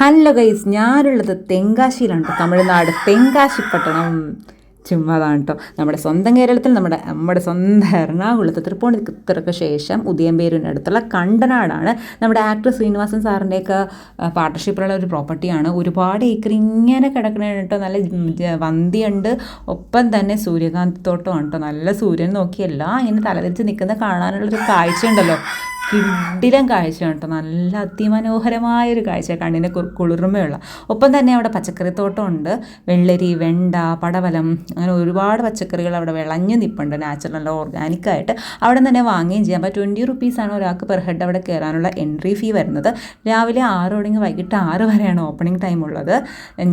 Hello guys ഞാനുള്ളത് തെങ്കാശിയിലാണ് കേട്ടോ തമിഴ്നാട് തെങ്കാശി പട്ടണം ചുമ്മാതാണ് കേട്ടോ നമ്മുടെ സ്വന്തം കേരളത്തിൽ നമ്മുടെ നമ്മുടെ സ്വന്തം എറണാകുളത്ത് തൃപ്പൂണിത്തുറക്ക് ശേഷം ഉദയംപേരൂരിന്റെ അടുത്തുള്ള കണ്ടനാടാണ്. നമ്മുടെ ആക്ടർ ശ്രീനിവാസൻ സാറിന്റെയൊക്കെ പാർട്ട്ണർഷിപ്പിലുള്ള ഒരു പ്രോപ്പർട്ടിയാണ് ഒരുപാട് ഏക്കർ ഇങ്ങനെ കിടക്കണ കേട്ടോ നല്ല വന്തിയുണ്ട്. ഒപ്പം തന്നെ സൂര്യകാന്തി തോട്ടമാണ് കേട്ടോ നല്ല സൂര്യൻ നോക്കിയല്ല ഇങ്ങനെ തലതിരിച്ച് നിൽക്കുന്ന കാണാനുള്ളൊരു കാഴ്ച ഉണ്ടല്ലോ കിടിലം കാഴ്ചയാണ് കേട്ടോ. നല്ല അതിമനോഹരമായ ഒരു കാഴ്ച കണ്ണിന് കുളിർമയുള്ള. ഒപ്പം തന്നെ അവിടെ പച്ചക്കറിത്തോട്ടമുണ്ട് വെള്ളരി വെണ്ട പടവലം അങ്ങനെ ഒരുപാട് പച്ചക്കറികൾ അവിടെ വിളഞ്ഞു നിൽപ്പുണ്ട് നാച്ചുറൽ നല്ല ഓർഗാനിക് ആയിട്ട്. അവിടെ തന്നെ വാങ്ങുകയും ചെയ്യാം. അപ്പോൾ ട്വന്റി റുപ്പീസാണ് ഒരാൾക്ക് പെർ ഹെഡ് അവിടെ കയറാനുള്ള എൻട്രി ഫീ വരുന്നത്. രാവിലെ ആറ് തുടങ്ങി വൈകിട്ട് ആറ് വരെയാണ് ഓപ്പണിംഗ് ടൈം ഉള്ളത്.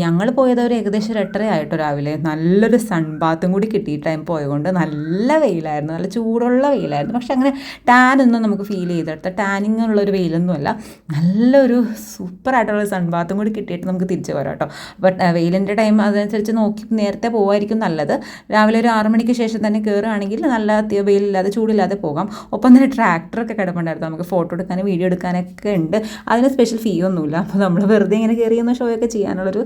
ഞങ്ങൾ പോയത് ഒരു ഏകദേശം ഒരു എട്ടര ആയിട്ടോ രാവിലെ. നല്ലൊരു സൺബാത്തും കൂടി കിട്ടി ടൈം പോയതുകൊണ്ട്. നല്ല വെയിലായിരുന്നു. നല്ല ചൂടുള്ള വെയിലായിരുന്നു. പക്ഷെ അങ്ങനെ ടാൻ ഒന്നും നമുക്ക് ഫീൽ ചെയ്തെടുത്ത ടാനിങ് ഉള്ളൊരു വെയിലൊന്നുമല്ല നല്ലൊരു സൂപ്പറായിട്ടുള്ള സൺബാത്തും കൂടി കിട്ടിയിട്ട് നമുക്ക് തിരിച്ചു പോരാം കേട്ടോ. ബട്ട് വെയിലിന്റെ ടൈം അതനുസരിച്ച് നോക്കി നേരത്തെ പോകുമായിരിക്കും നല്ലത്. രാവിലെ ഒരു ആറ് മണിക്ക് ശേഷം തന്നെ കയറുകയാണെങ്കിൽ നല്ല വെയിലില്ലാതെ ചൂടില്ലാതെ പോകാം. ഒപ്പം തന്നെ ട്രാക്ടറൊക്കെ കിടപ്പുണ്ടായിരുന്നു. നമുക്ക് ഫോട്ടോ എടുക്കാനും വീഡിയോ എടുക്കാനൊക്കെ ഉണ്ട്. അതിന് സ്പെഷ്യൽ ഫീ ഒന്നുമില്ല. അപ്പോൾ നമ്മൾ വെറുതെ ഇങ്ങനെ കയറിയൊന്ന് ഷോ ഒക്കെ ചെയ്യാനുള്ളൊരു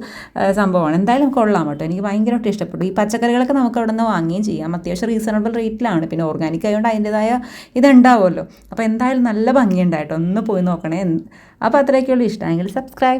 സംഭവമാണ്. എന്തായാലും കൊള്ളാം കേട്ടോ. എനിക്ക് ഭയങ്കരമായിട്ട് ഇഷ്ടപ്പെട്ടു. ഈ പച്ചക്കറികളൊക്കെ നമുക്ക് അവിടെ നിന്ന് വാങ്ങുകയും ചെയ്യാം. അത്യാവശ്യം റീസണബിൾ റേറ്റിലാണ് പിന്നെ ഓർഗാനിക് ആയതുകൊണ്ട് അതിന്റെതായ ഇതുണ്ടാവുമല്ലോ. അപ്പോൾ എന്തായാലും നല്ല ഭംഗിയുണ്ടായിട്ടോ. ഒന്ന് പോയി നോക്കണേ. അപ്പോൾ അത്രയൊക്കെയുള്ളൂ ഇഷ്ടമെങ്കിൽ സബ്സ്ക്രൈബ്